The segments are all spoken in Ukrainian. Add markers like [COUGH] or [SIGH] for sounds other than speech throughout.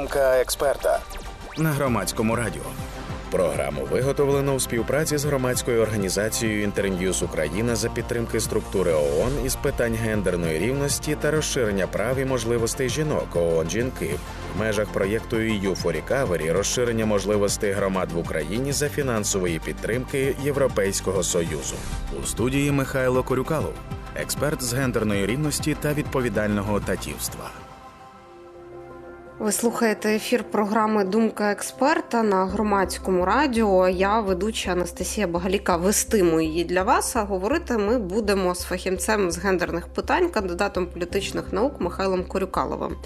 Думка експерта на громадському радіо. Програму виготовлено у співпраці з громадською організацією Інтерньюз Україна за підтримки структури ООН із питань гендерної рівності та розширення прав і можливостей жінок ООН жінки в межах проєкту EU for Recovery розширення можливостей громад в Україні за фінансової підтримки Європейського союзу. У студії Михайло Корюкалов, експерт з гендерної рівності та відповідального татівства. Ви слухаєте ефір програми Думка експерта на громадському радіо. Я ведуча Анастасія Багаліка. Вестиму її для вас. А говорити ми будемо з фахівцем з гендерних питань, кандидатом політичних наук Михайлом Корюкаловим.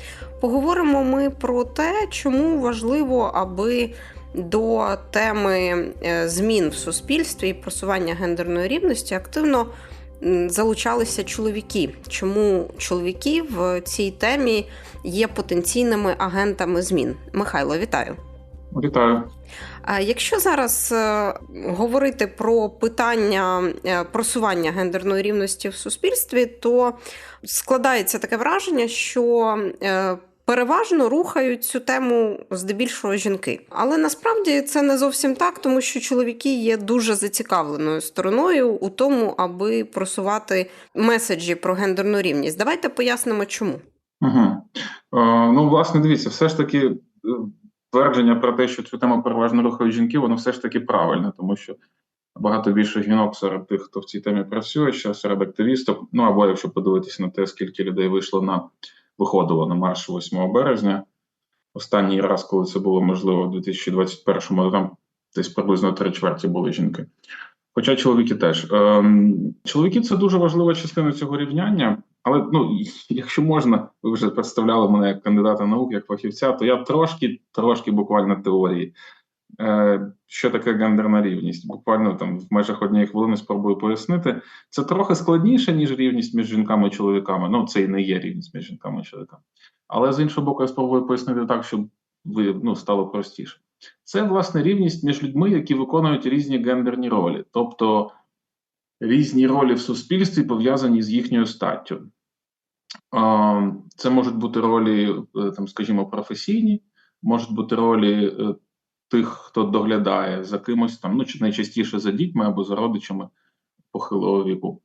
Поговоримо ми про те, чому важливо, аби до теми е, змін в суспільстві і просування гендерної рівності активно залучалися чоловіки. Чому чоловіки в цій темі є потенційними агентами змін? Михайло, вітаю. Вітаю. Якщо зараз е, говорити про питання е, просування гендерної рівності в суспільстві, то складається таке враження, що е, переважно рухають цю тему здебільшого жінки. Але насправді це не зовсім так, тому що чоловіки є дуже зацікавленою стороною у тому, аби просувати меседжі про гендерну рівність. Давайте пояснимо, чому. Угу. Ну, власне, дивіться, все ж таки. Е, твердження про те, що цю тему переважно рухають жінки, воно все ж таки правильне, тому що багато більше жінок серед тих, хто в цій темі працює, ще серед активісток. Ну або якщо подивитися на те, скільки людей вийшло на виходило на марш 8 березня. Останній раз, коли це було можливо, в 2021-му, там десь приблизно три чверті були жінки. Хоча чоловіки теж. Ем, Чоловіки це дуже важлива частина цього рівняння. Але ну, якщо можна, ви вже представляли мене як кандидата наук, як фахівця, то я трошки, трошки буквально теорії. Е, що таке гендерна рівність? Буквально там в межах однієї хвилини спробую пояснити. Це трохи складніше, ніж рівність між жінками і чоловіками. Ну, це і не є рівність між жінками і чоловіками. Але з іншого боку, я спробую пояснити так, щоб ви ну, стало простіше. Це власне рівність між людьми, які виконують різні гендерні ролі, тобто різні ролі в суспільстві пов'язані з їхньою статтю. Це можуть бути ролі, е, там, скажімо, професійні, можуть бути ролі е, тих, хто доглядає за кимось там, ну найчастіше за дітьми або за родичами похилого віку.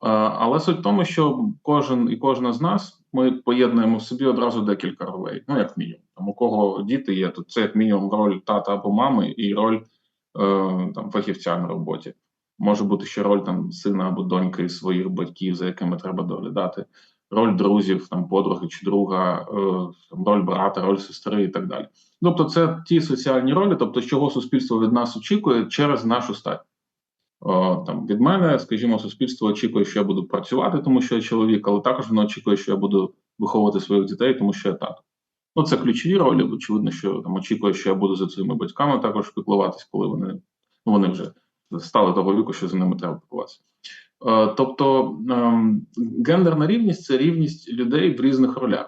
Але суть в тому, що кожен і кожна з нас ми поєднуємо в собі одразу декілька ролей, ну як мінімум. Там у кого діти є, то це як мінімум роль тата або мами і роль е, там фахівця на роботі. Може бути ще роль там сина або доньки своїх батьків, за якими треба доглядати, роль друзів, там подруги чи друга, е, роль брата, роль сестри і так далі. Тобто, це ті соціальні ролі, тобто, чого суспільство від нас очікує через нашу стать. Там Від мене, скажімо, суспільство очікує, що я буду працювати, тому що я чоловік, але також воно очікує, що я буду виховувати своїх дітей, тому що я тато. Ну, це ключові ролі. Очевидно, що там очікує, що я буду за своїми батьками також піклуватись, коли вони ну, вони вже стали того віку, що за ними треба піклуватися. Е, тобто ем, гендерна рівність це рівність людей в різних ролях.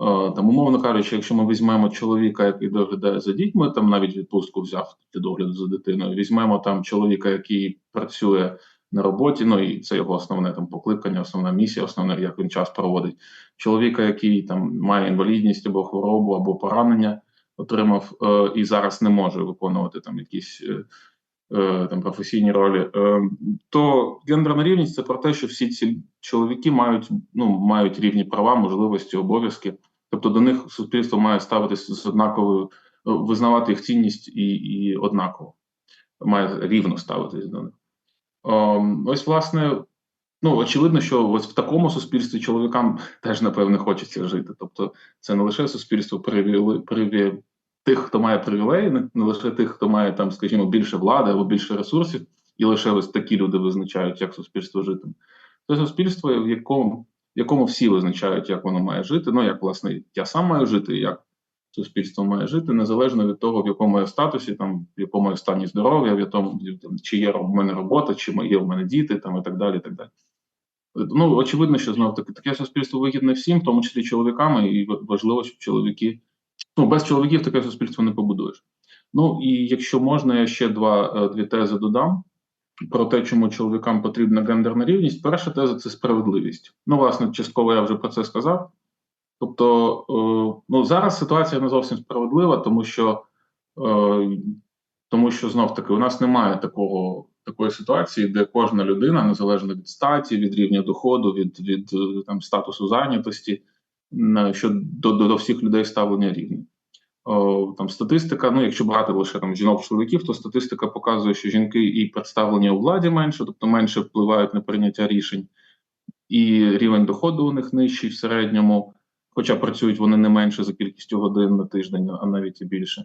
Е, там, умовно кажучи, якщо ми візьмемо чоловіка, який доглядає за дітьми, там навіть відпустку взяв для догляду за дитиною, візьмемо там чоловіка, який працює на роботі, ну і це його основне там покликання, основна місія, основне, як він час проводить. Чоловіка, який там має інвалідність або хворобу, або поранення, отримав е, і зараз не може виконувати там якісь там професійні ролі. Е, то гендерна рівність це про те, що всі ці чоловіки мають ну мають рівні права, можливості, обов'язки. Тобто до них суспільство має ставитися з однаковою, визнавати їх цінність і і однаково, має рівно ставитись до них. Ось, власне, ну очевидно, що ось в такому суспільстві чоловікам теж, напевне, хочеться жити. Тобто, це не лише суспільство привіли, приві, тих, хто має привілеї, не лише тих, хто має там, скажімо, більше влади або більше ресурсів, і лише ось такі люди визначають, як суспільство жити. Це суспільство, в якому в якому всі визначають, як воно має жити. Ну як власне я сам маю жити, як суспільство має жити, незалежно від того, в якому я статусі, там в якому я стані здоров'я, в тому, чи є в мене робота, чи є в мене діти, там і так далі. І так далі. Ну очевидно, що знов таки таке суспільство вигідне всім, в тому числі чоловіками, і важливо, щоб чоловіки ну без чоловіків таке суспільство не побудуєш. Ну і якщо можна, я ще два е, дві тези додам про те, чому чоловікам потрібна гендерна рівність. Перша теза це справедливість. Ну, власне, частково я вже про це сказав. Тобто, е, ну зараз ситуація не зовсім справедлива, тому що е, тому що знов таки у нас немає такого такої ситуації, де кожна людина, незалежно від статі, від рівня доходу, від від там статусу зайнятості, що до, до, до всіх людей ставлення рівні. О, там статистика. Ну, якщо брати лише там жінок-чоловіків, то статистика показує, що жінки і представлення у владі менше, тобто менше впливають на прийняття рішень, і рівень доходу у них нижчий в середньому, хоча працюють вони не менше за кількістю годин на тиждень, а навіть і більше.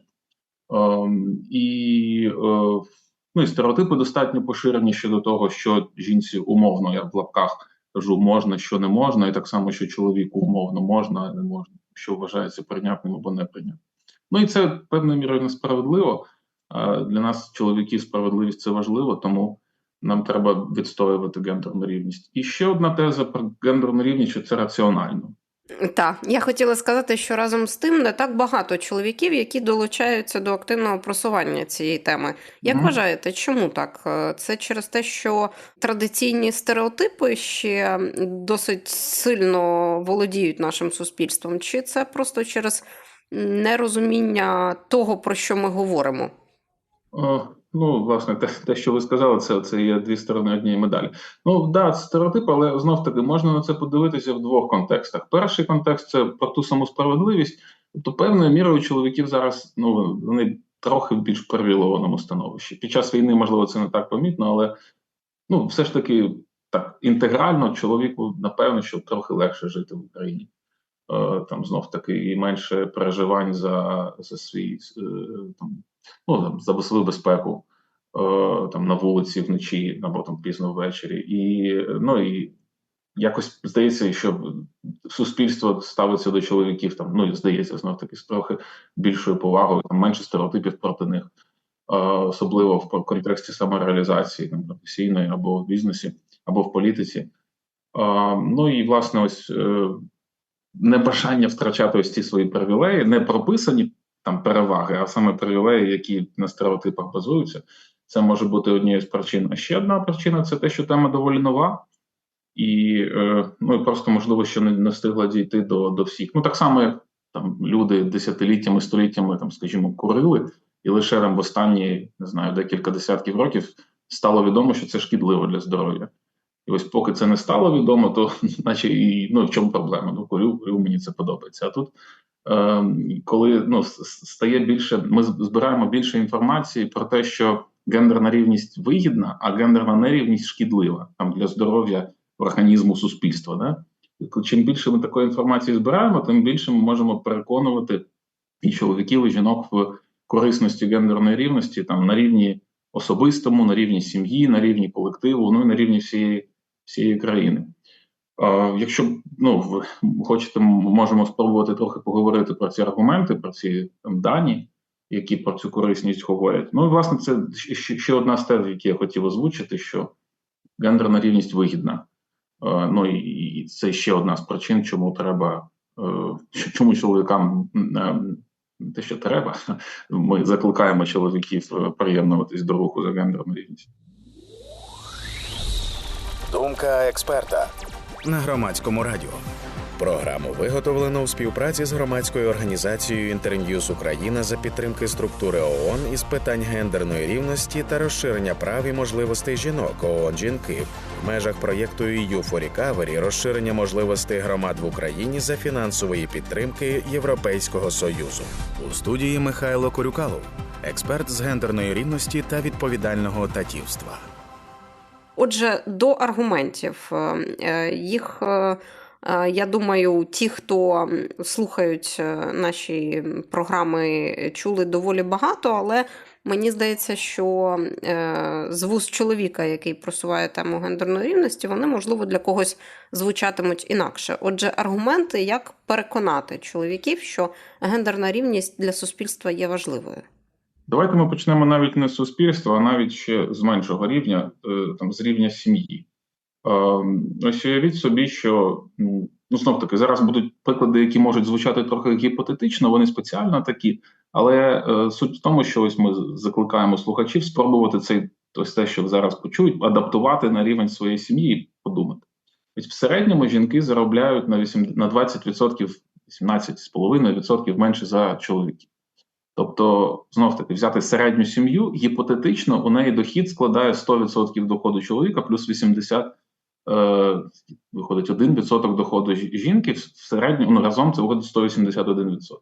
І ну, і стереотипи достатньо поширені щодо того, що жінці умовно, я в лапках кажу, можна, що не можна, і так само, що чоловіку умовно можна, а не можна, що вважається прийнятним або неприйнятним. Ну і це певною мірою несправедливо. Для нас, чоловіків, справедливість це важливо, тому нам треба відстоювати гендерну рівність. І ще одна теза про гендерну рівність, що це раціонально. Так, я хотіла сказати, що разом з тим не так багато чоловіків, які долучаються до активного просування цієї теми. Як mm. вважаєте, чому так? Це через те, що традиційні стереотипи ще досить сильно володіють нашим суспільством, чи це просто через нерозуміння того, про що ми говоримо? Ну, власне, те, те, що ви сказали, це це є дві сторони однієї медалі. Ну да, стереотип, але знов таки можна на це подивитися в двох контекстах. Перший контекст це про ту саму справедливість. Тобто, певною мірою чоловіків зараз ну вони трохи в більш привілованому становищі. Під час війни, можливо, це не так помітно, але ну, все ж таки так інтегрально чоловіку напевно, що трохи легше жити в Україні. Е, там знов таки і менше переживань за за свій е, там ну за свою безпеку е, там на вулиці вночі або там пізно ввечері, і ну і якось здається, що суспільство ставиться до чоловіків там. Ну і здається, знов таки з трохи більшою повагою, там менше стереотипів проти них, особливо в контексті самореалізації там професійної або в бізнесі, або в політиці. Ну і власне, ось небажання втрачати ось ці свої привілеї, не прописані там переваги, а саме привілеї, які на стереотипах базуються. Це може бути однією з причин. А ще одна причина це те, що тема доволі нова, і е, ну і просто можливо, що не, не встигла дійти до до всіх. Ну так само, як там люди десятиліттями, століттями, там, скажімо, курили, і лише в останні не знаю декілька десятків років стало відомо, що це шкідливо для здоров'я. І ось поки це не стало відомо, то [LAUGHS] наче і ну в чому проблема? Ну курю, курю мені це подобається. А тут, коли ну стає більше, ми збираємо більше інформації про те, що гендерна рівність вигідна, а гендерна нерівність шкідлива там для здоров'я організму суспільства. Да? Чим більше ми такої інформації збираємо, тим більше ми можемо переконувати і чоловіків, і жінок в корисності гендерної рівності там на рівні особистому, на рівні сім'ї, на рівні колективу, ну і на рівні всієї всієї країни. Якщо ну хочете, можемо спробувати трохи поговорити про ці аргументи, про ці там дані, які про цю корисність говорять. Ну і власне це ще, одна з тез, які я хотів озвучити, що гендерна рівність вигідна. Ну і, це ще одна з причин, чому треба, е, чому чоловікам е, те, що треба, [LAUGHS] ми закликаємо чоловіків е, приєднуватись до руху за гендерну рівність. Думка експерта на громадському радіо. Програму виготовлено у співпраці з громадською організацією Інтерньюз Україна за підтримки структури ООН із питань гендерної рівності та розширення прав і можливостей жінок ООН жінки в межах проєкту EU for Recovery розширення можливостей громад в Україні за фінансової підтримки Європейського союзу у студії Михайло Корюкалов, експерт з гендерної рівності та відповідального татівства. Отже, до аргументів е, е, їх. Е, я думаю, ті, хто слухають наші програми, чули доволі багато, але мені здається, що з вуз чоловіка, який просуває тему гендерної рівності, вони, можливо, для когось звучатимуть інакше. Отже, аргументи, як переконати чоловіків, що гендерна рівність для суспільства є важливою. Давайте ми почнемо навіть не з суспільства, а навіть ще з меншого рівня, е, там з рівня сім'ї. Е, ось уявіть собі, що ну знов таки зараз будуть приклади, які можуть звучати трохи гіпотетично, вони спеціально такі, але е, суть в тому, що ось ми закликаємо слухачів спробувати цей ось те, що зараз почують, адаптувати на рівень своєї сім'ї і подумати. Ось в середньому жінки заробляють на 8, на 20% 18,5% менше за чоловіків. Тобто, знов таки, взяти середню сім'ю, гіпотетично, у неї дохід складає 100% доходу чоловіка, плюс 80, е, виходить 1% доходу жінки. В середньому ну, разом це виходить 181%.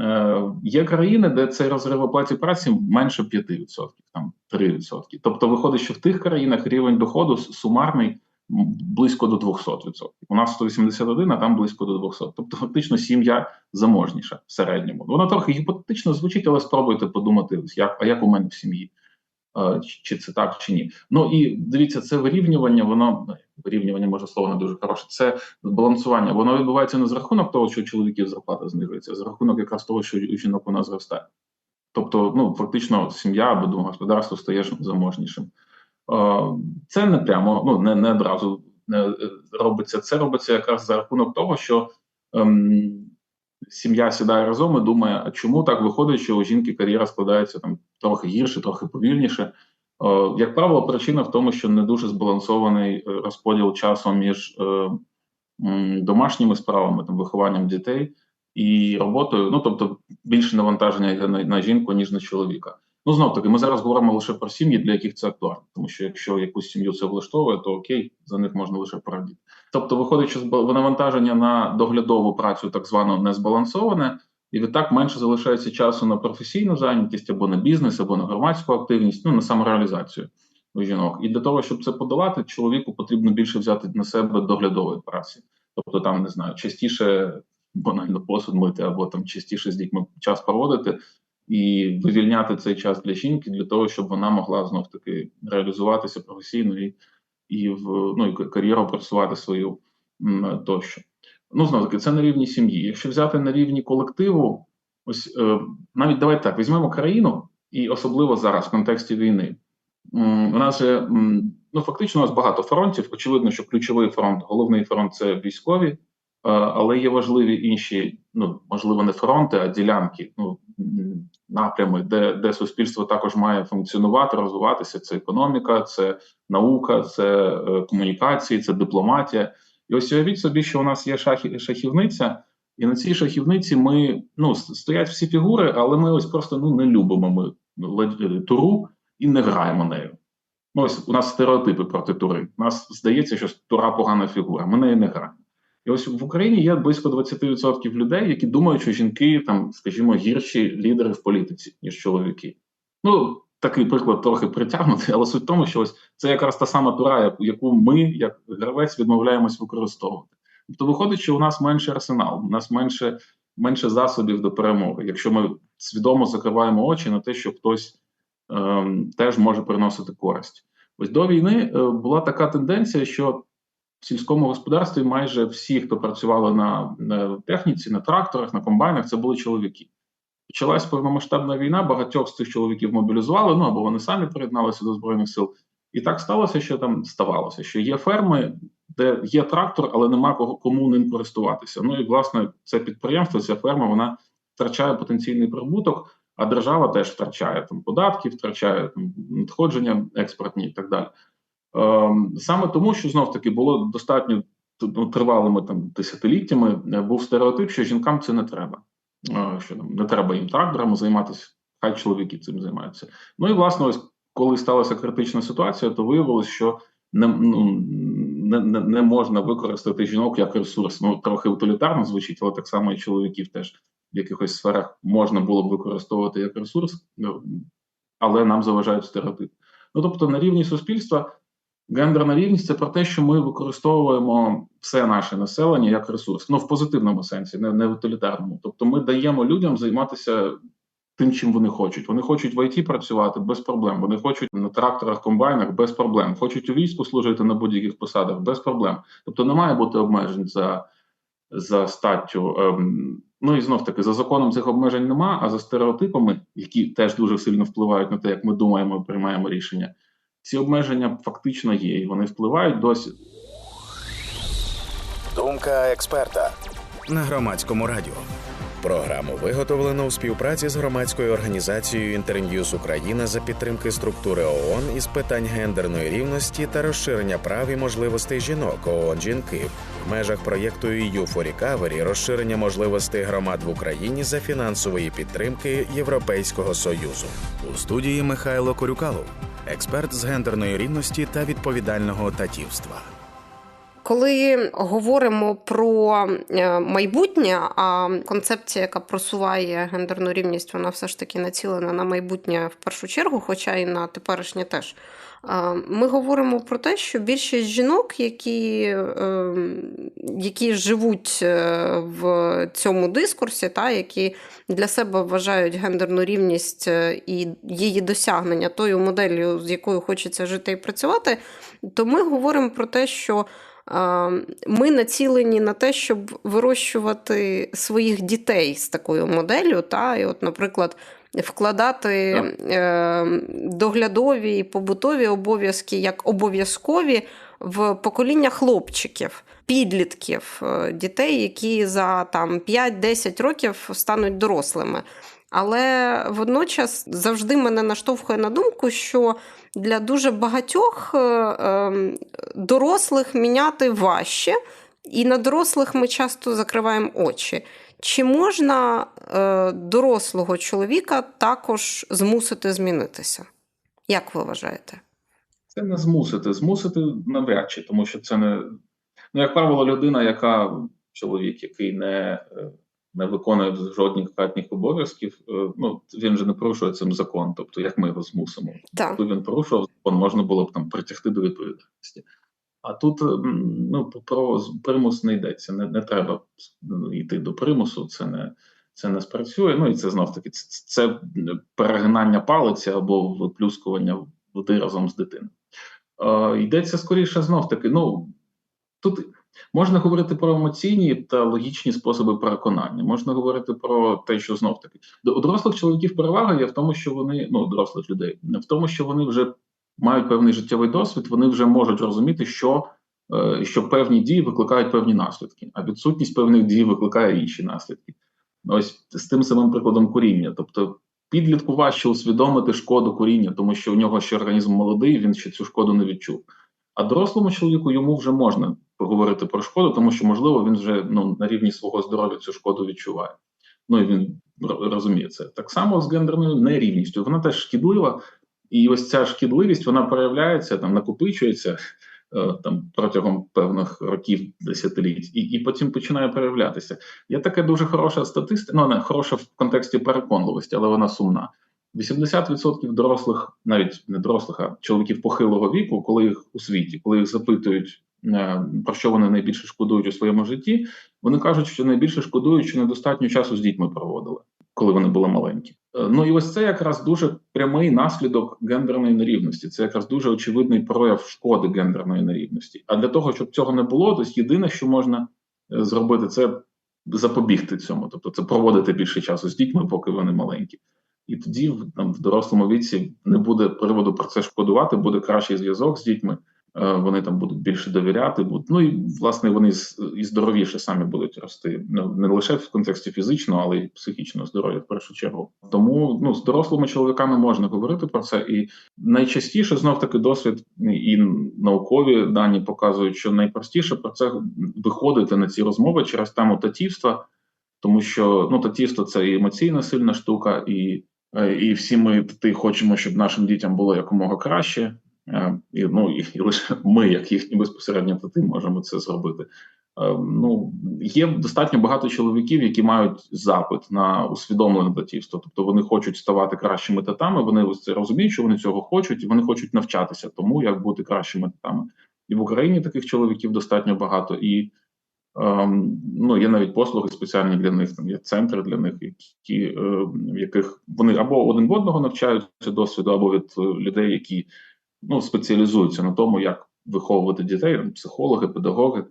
Е, є країни, де цей розрив оплаті праці менше 5%, там 3%. Тобто, виходить, що в тих країнах рівень доходу сумарний близько до 200%. У нас 181, а там близько до 200. Тобто, фактично, сім'я заможніша в середньому. Воно трохи гіпотетично звучить, але спробуйте подумати, як, а як у мене в сім'ї. Чи- це так, чи ні. Ну і дивіться, це вирівнювання, воно ну, вирівнювання може слово не дуже хороше. Це балансування. Воно відбувається не з рахунок того, що у чоловіків зарплата знижується, а з рахунок якраз того, що у жінок вона зростає. Тобто, ну фактично, сім'я або домогосподарство стає заможнішим. Е, Це не прямо, ну не, не одразу не е, робиться. Це робиться якраз за рахунок того, що ем, сім'я сідає разом і думає, чому так виходить, що у жінки кар'єра складається там трохи гірше, трохи повільніше. Е, Як правило, причина в тому, що не дуже збалансований е, розподіл часу між е, домашніми справами, там вихованням дітей і роботою. Ну тобто більше навантаження на, на жінку ніж на чоловіка. Ну знов таки, ми зараз говоримо лише про сім'ї, для яких це актуально, тому що якщо якусь сім'ю це влаштовує, то окей, за них можна лише порадіти. Тобто, виходить, що навантаження на доглядову працю так звано не збалансоване, і відтак менше залишається часу на професійну зайнятість або на бізнес, або на громадську активність, ну на самореалізацію у жінок. І для того, щоб це подолати, чоловіку потрібно більше взяти на себе доглядової праці. Тобто, там не знаю, частіше банально посуд мити, або там частіше з дітьми час проводити і вивільняти цей час для жінки для того, щоб вона могла знов таки реалізуватися професійно і, і в ну і кар'єру працювати свою тощо. Ну, знову таки, це на рівні сім'ї. Якщо взяти на рівні колективу, ось е, навіть давайте так візьмемо країну, і особливо зараз в контексті війни. У нас же ну фактично у нас багато фронтів. Очевидно, що ключовий фронт, головний фронт це військові, е, але є важливі інші, ну можливо, не фронти, а ділянки, ну напрями, де, де суспільство також має функціонувати, розвиватися. Це економіка, це наука, це е, комунікації, це дипломатія. І ось уявіть собі, що у нас є шахі, шахівниця, і на цій шахівниці ми ну стоять всі фігури, але ми ось просто ну не любимо ми туру і не граємо нею. Ну, ось у нас стереотипи проти тури. У нас здається, що тура погана фігура. Ми нею не граємо. І ось в Україні є близько 20% людей, які думають, що жінки там, скажімо, гірші лідери в політиці, ніж чоловіки. Ну, такий приклад трохи притягнутий, але суть в тому, що ось це якраз та сама тура, яку- ми, як гравець, відмовляємось використовувати. Тобто виходить, що у нас менше арсенал, у нас менше, менше засобів до перемоги. Якщо ми свідомо закриваємо очі на те, що хтось ем, теж може приносити користь. Ось до війни е, була така тенденція, що сільському господарстві майже всі, хто працювали на, на техніці, на тракторах, на комбайнах, це були чоловіки. Почалась повномасштабна війна, багатьох з цих чоловіків мобілізували, ну або вони самі приєдналися до збройних сил. І так сталося, що там ставалося, що є ферми, де є трактор, але нема кого кому ним користуватися. Ну і власне це підприємство, ця ферма, вона втрачає потенційний прибуток, а держава теж втрачає там податки, втрачає там надходження експортні і так далі. Ем, саме тому, що знов таки було достатньо ну, тривалими там десятиліттями, е, був стереотип, що жінкам це не треба. Е, Що там не треба їм тракторами займатися, хай чоловіки цим займаються. Ну і власне, ось коли сталася критична ситуація, то виявилось, що не, ну, не, не, не можна використати жінок як ресурс. Ну трохи утилітарно звучить, але так само і чоловіків теж в якихось сферах можна було б використовувати як ресурс, ну, але нам заважають стереотипи. Ну тобто, на рівні суспільства гендерна рівність це про те, що ми використовуємо все наше населення як ресурс. Ну в позитивному сенсі, не, не в утилітарному. Тобто, ми даємо людям займатися тим, чим вони хочуть. Вони хочуть в ІТ працювати без проблем. Вони хочуть на тракторах, комбайнах без проблем. Хочуть у війську служити на будь-яких посадах без проблем. Тобто не має бути обмежень за, за статтю. Ем, ну і знов таки за законом цих обмежень нема, а за стереотипами, які теж дуже сильно впливають на те, як ми думаємо, і приймаємо рішення. Ці обмеження фактично є, і вони впливають досі. Думка експерта на громадському радіо. Програму виготовлено у співпраці з громадською організацією Інтерньюз Україна за підтримки структури ООН із питань гендерної рівності та розширення прав і можливостей жінок ООН жінки в межах проєкту EU for Recovery розширення можливостей громад в Україні за фінансової підтримки Європейського союзу. У студії Михайло Корюкалов, експерт з гендерної рівності та відповідального татівства. Коли говоримо про е, майбутнє, а концепція, яка просуває гендерну рівність, вона все ж таки націлена на майбутнє в першу чергу, хоча і на теперішнє теж. Е, ми говоримо про те, що більшість жінок, які е, які живуть в цьому дискурсі, та, які для себе вважають гендерну рівність і її досягнення тою моделлю, з якою хочеться жити і працювати, то ми говоримо про те, що ми націлені на те, щоб вирощувати своїх дітей з такою моделлю. Та? І от, Наприклад, вкладати е, доглядові і побутові обов'язки як обов'язкові в покоління хлопчиків. Підлітків, е, дітей, які за там 5-10 років стануть дорослими. Але водночас завжди мене наштовхує на думку, що для дуже багатьох е, ем, дорослих міняти важче, і на дорослих ми часто закриваємо очі. Чи можна е, дорослого чоловіка також змусити змінитися? Як ви вважаєте? Це не змусити. Змусити навряд чи, тому що це не, ну, як правило, людина, яка чоловік, який не е, не виконує жодних хатніх обов'язків, е, ну він же не порушує цим закон. Тобто, як ми його змусимо, так. він порушував закон, можна було б там притягти до відповідальності. А тут ну про примус не йдеться. Не не треба йти до примусу. Це не це не спрацює. Ну і це знов таки це, це перегинання палиці або виплюскування води разом з дитиною. Е, Йдеться скоріше знов таки. Ну тут Можна говорити про емоційні та логічні способи переконання. Можна говорити про те, що знов таки у дорослих чоловіків перевага є в тому, що вони ну дорослих людей, в тому, що вони вже мають певний життєвий досвід, вони вже можуть розуміти, що е, що певні дії викликають певні наслідки, а відсутність певних дій викликає інші наслідки. Ось з тим самим прикладом куріння. Тобто, підлітку важче усвідомити шкоду куріння, тому що у нього ще організм молодий, він ще цю шкоду не відчув. А дорослому чоловіку йому вже можна поговорити про шкоду, тому що, можливо, він вже ну, на рівні свого здоров'я цю шкоду відчуває. Ну і він розуміє це. Так само з гендерною нерівністю. Вона теж шкідлива, і ось ця шкідливість вона проявляється, там накопичується е, там протягом певних років, десятиліть, і і потім починає проявлятися. Є така дуже хороша статистика, ну не хороша в контексті переконливості, але вона сумна. 80% дорослих, навіть не дорослих, а чоловіків похилого віку, коли їх у світі, коли їх запитують, е, про що вони найбільше шкодують у своєму житті, вони кажуть, що найбільше шкодують, що недостатньо часу з дітьми проводили, коли вони були маленькі. Е, ну і ось це якраз дуже прямий наслідок гендерної нерівності. Це якраз дуже очевидний прояв шкоди гендерної нерівності. А для того, щоб цього не було, то єдине, що можна е, зробити, це запобігти цьому, тобто це проводити більше часу з дітьми, поки вони маленькі і тоді там в дорослому віці не буде приводу про це шкодувати, буде кращий зв'язок з дітьми. Е, вони там будуть більше довіряти, будуть ну і власне вони і здоровіше самі будуть рости. Ну не лише в контексті фізичного, але й психічного здоров'я в першу чергу. Тому ну з дорослими чоловіками можна говорити про це, і найчастіше знов таки досвід і наукові дані показують, що найпростіше про це виходити на ці розмови через тему татівства, тому що ну татівство це і емоційна сильна штука, і Е, і всі ми ти хочемо, щоб нашим дітям було якомога краще, і ну і, лише ми, як їхні безпосередньо тати, можемо це зробити. Е, ну є достатньо багато чоловіків, які мають запит на усвідомлене татівство. Тобто вони хочуть ставати кращими татами. Вони це розуміють, що вони цього хочуть, і вони хочуть навчатися тому, як бути кращими татами. І в Україні таких чоловіків достатньо багато і. Ем, ну, є навіть послуги спеціальні для них, там є центри для них, які е, в яких вони або один в одного навчаються досвіду, або від е, людей, які ну, спеціалізуються на тому, як виховувати дітей, психологи, педагоги.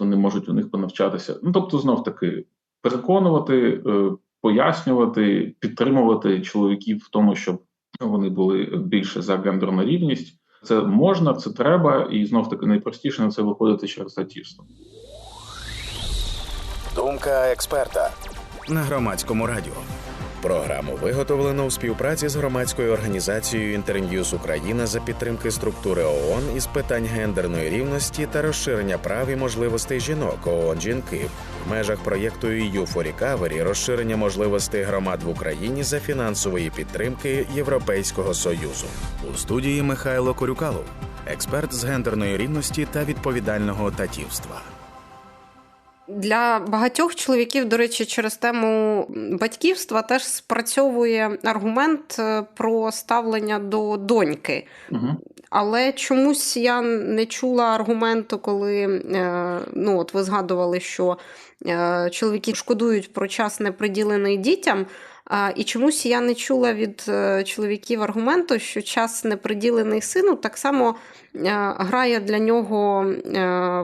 Вони можуть у них понавчатися. Ну тобто, знов таки переконувати, е, пояснювати, підтримувати чоловіків в тому, щоб вони були більше за гендерну рівність. Це можна, це треба, і знов таки найпростіше на це виходити через татівство. Думка експерта на громадському радіо. Програму виготовлено у співпраці з громадською організацією Інтерньюз Україна за підтримки структури ООН із питань гендерної рівності та розширення прав і можливостей жінок ООН жінки в межах проєкту EU for Recovery розширення можливостей громад в Україні за фінансової підтримки Європейського союзу. У студії Михайло Корюкалов, експерт з гендерної рівності та відповідального татівства. Для багатьох чоловіків, до речі, через тему батьківства теж спрацьовує аргумент е, про ставлення до доньки. Угу. Але чомусь я не чула аргументу, коли е, ну, от ви згадували, що е, чоловіки шкодують про час не приділений дітям. І чомусь я не чула від чоловіків аргументу, що час не приділений сину так само грає для нього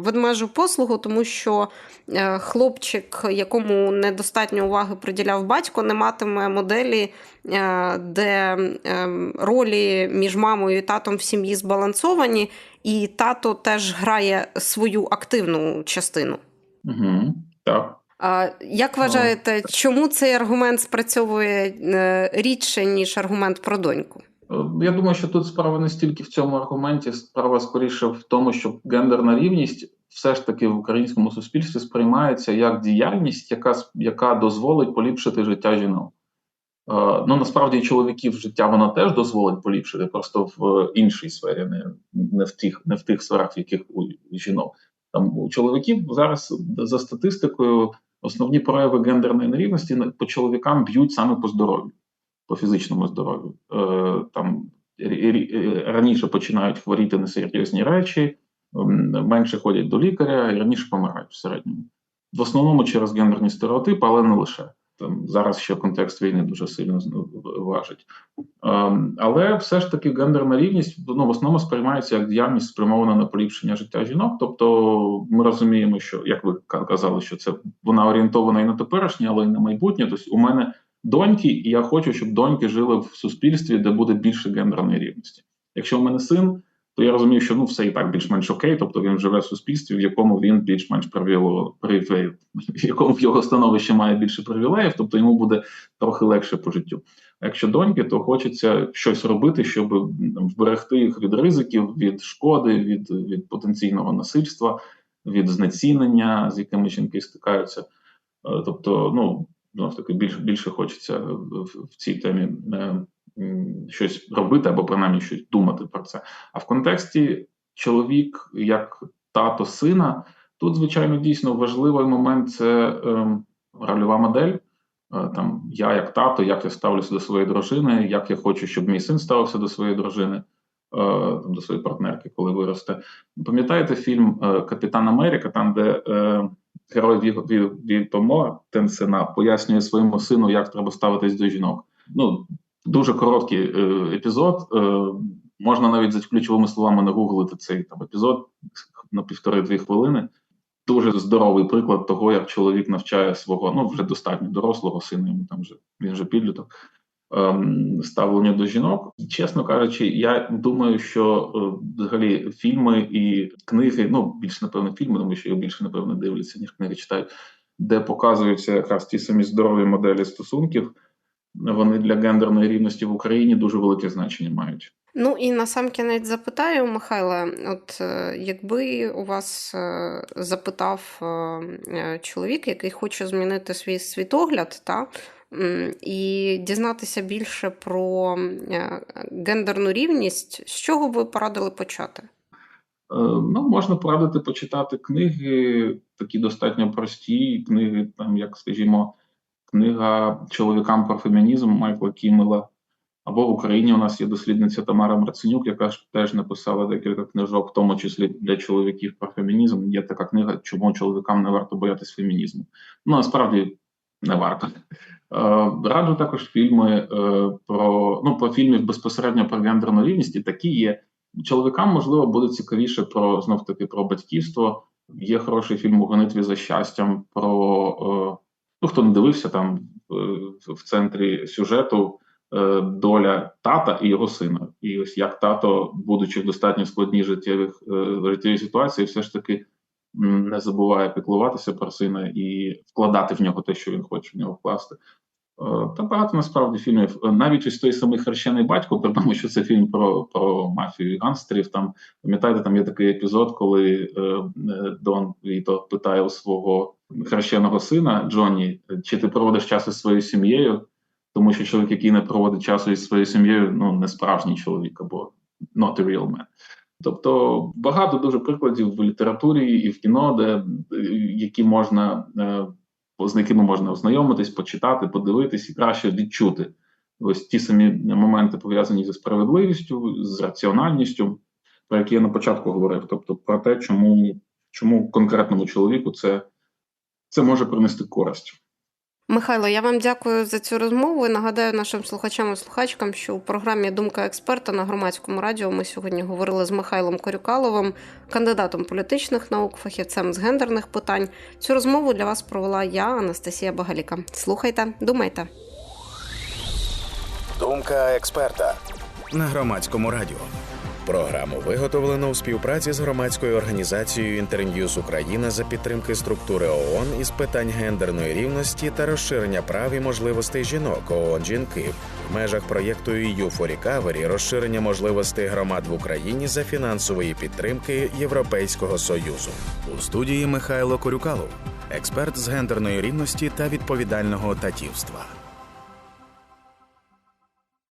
ведмежу послугу, тому що Е, хлопчик, якому недостатньо уваги приділяв батько, не матиме моделі, е, де ролі між мамою і татом в сім'ї збалансовані, і тато теж грає свою активну частину. Угу, Так. Як вважаєте, чому цей аргумент спрацьовує е, рідше, ніж аргумент про доньку? Я думаю, що тут справа не стільки в цьому аргументі, справа скоріше в тому, що гендерна рівність все ж таки в українському суспільстві сприймається як діяльність, яка яка дозволить поліпшити життя жінок. Е, ну насправді чоловіків життя вона теж дозволить поліпшити, просто в іншій сфері, не не в тих, не в тих сферах, в яких у жінок. Там у чоловіків зараз за статистикою основні прояви гендерної нерівності по чоловікам б'ють саме по здоров'ю, по фізичному здоров'ю. Е, там раніше починають хворіти на серйозні речі менше ходять до лікаря і раніше помирають в середньому. В основному через гендерні стереотипи, але не лише. Там Зараз ще контекст війни дуже сильно важить. Ем, але все ж таки гендерна рівність ну, в основному сприймається як діяльність спрямована на поліпшення життя жінок. Тобто ми розуміємо, що як ви казали, що це вона орієнтована і на теперішнє, але й на майбутнє. Тобто у мене доньки, і я хочу, щоб доньки жили в суспільстві, де буде більше гендерної рівності. Якщо у мене син то я розумію, що ну все і так більш-менш окей, тобто він живе в суспільстві, в якому він більш-менш привіло, в якому в його становище має більше привілеїв, тобто йому буде трохи легше по життю. А якщо доньки, то хочеться щось робити, щоб вберегти їх від ризиків, від шкоди, від від потенційного насильства, від знецінення, з якими жінки стикаються. Е, тобто, ну знову таки більше більше хочеться в, в цій темі е, щось робити або принаймні щось думати про це. А в контексті чоловік як тато сина, тут, звичайно, дійсно важливий момент це е, рольова модель. Е, там я як тато, як я ставлюся до своєї дружини, як я хочу, щоб мій син ставився до своєї дружини, е, там, до своєї партнерки, коли виросте. Пам'ятаєте фільм е, Капітан Америка, там, де герой Вільтомор, Тен Сена, пояснює своєму сину, як треба ставитись до жінок. Ну, Дуже короткий е, епізод. Е, Можна навіть за ключовими словами нагуглити цей там епізод на півтори-дві хвилини. Дуже здоровий приклад того, як чоловік навчає свого ну вже достатньо дорослого сина. Йому там вже він вже підліток ем, ставлення до жінок. Чесно кажучи, я думаю, що е, взагалі фільми і книги, ну більш напевно, фільми, тому що його більше напевно дивляться, ніж книги читають, де показуються якраз ті самі здорові моделі стосунків вони для гендерної рівності в Україні дуже велике значення мають. Ну і на сам кінець запитаю, Михайла, от е, якби у вас е, запитав е, чоловік, який хоче змінити свій світогляд, та, і дізнатися більше про гендерну рівність, з чого ви порадили почати? Ну, можна порадити почитати книги, такі достатньо прості книги, там, як, скажімо, книга чоловікам про фемінізм Майкла Кімела. Або в Україні у нас є дослідниця Тамара Марценюк, яка ж теж написала декілька книжок, в тому числі для чоловіків про фемінізм. Є така книга, чому чоловікам не варто боятися фемінізму. Ну насправді не варто. Е, раджу також фільми е, про ну про фільмів безпосередньо про гендерну рівність, і такі є. Чоловікам можливо буде цікавіше про знов таки про батьківство. Є хороший фільм у гонитві за щастям про е, Ну, хто не дивився там е, в центрі сюжету е, доля тата і його сина. І ось як тато, будучи в достатньо складній життєвих е, життєвій ситуації, все ж таки не забуває піклуватися про сина і вкладати в нього те, що він хоче в нього вкласти. Е, Та багато насправді фільмів. Е, Навіть ось той самий хрещений батько, при [LAUGHS] тому, що це фільм про, про мафію і гангстерів. Там пам'ятаєте, там є такий епізод, коли е, е, Дон Віто питає у свого хрещеного сина Джонні, чи ти проводиш час із своєю сім'єю? Тому що чоловік, який не проводить часу із своєю сім'єю, ну не справжній чоловік або not a real man. Тобто багато дуже прикладів в літературі і в кіно, де які можна е, з якими можна ознайомитись, почитати, подивитись і краще відчути ось ті самі моменти пов'язані зі справедливістю, з раціональністю, про які я на початку говорив. Тобто про те, чому, чому конкретному чоловіку це, це може принести користь. Михайло, я вам дякую за цю розмову. і Нагадаю нашим слухачам і слухачкам, що у програмі Думка експерта на громадському радіо ми сьогодні говорили з Михайлом Корюкаловим, кандидатом політичних наук, фахівцем з гендерних питань. Цю розмову для вас провела я, Анастасія Багаліка. Слухайте, думайте. Думка експерта на громадському радіо. Програму виготовлено у співпраці з громадською організацією Інтерньюз Україна за підтримки структури ООН із питань гендерної рівності та розширення прав і можливостей жінок ООН жінки в межах проєкту EU for Recovery розширення можливостей громад в Україні за фінансової підтримки Європейського союзу. У студії Михайло Корюкалов, експерт з гендерної рівності та відповідального татівства.